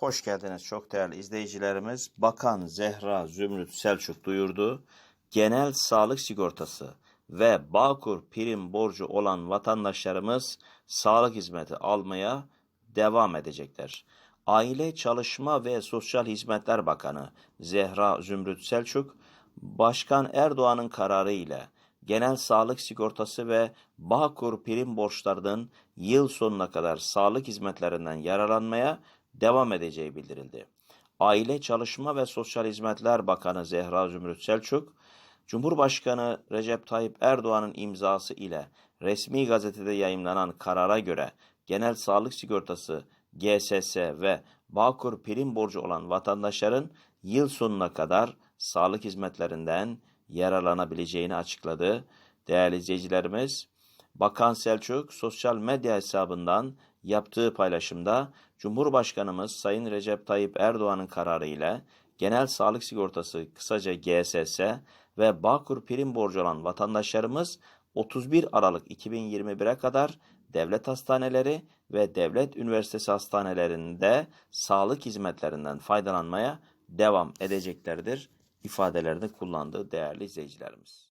Hoş geldiniz çok değerli izleyicilerimiz. Bakan Zehra Zümrüt Selçuk duyurdu. Genel sağlık sigortası ve Bağkur prim borcu olan vatandaşlarımız sağlık hizmeti almaya devam edecekler. Aile Çalışma ve Sosyal Hizmetler Bakanı Zehra Zümrüt Selçuk, Başkan Erdoğan'ın kararı ile genel sağlık sigortası ve Bağkur prim borçlarının yıl sonuna kadar sağlık hizmetlerinden yararlanmaya devam edeceği bildirildi. Aile Çalışma ve Sosyal Hizmetler Bakanı Zehra Zümrüt Selçuk, Cumhurbaşkanı Recep Tayyip Erdoğan'ın imzası ile resmi gazetede yayımlanan karara göre genel sağlık sigortası, GSS ve Bağkur prim borcu olan vatandaşların yıl sonuna kadar sağlık hizmetlerinden yararlanabileceğini açıkladı. Değerli izleyicilerimiz, Bakan Selçuk sosyal medya hesabından yaptığı paylaşımda Cumhurbaşkanımız Sayın Recep Tayyip Erdoğan'ın kararı ile genel sağlık sigortası kısaca GSS ve Bağkur prim borcu olan vatandaşlarımız 31 Aralık 2021'e kadar devlet hastaneleri ve devlet üniversitesi hastanelerinde sağlık hizmetlerinden faydalanmaya devam edeceklerdir ifadelerini kullandığı değerli izleyicilerimiz.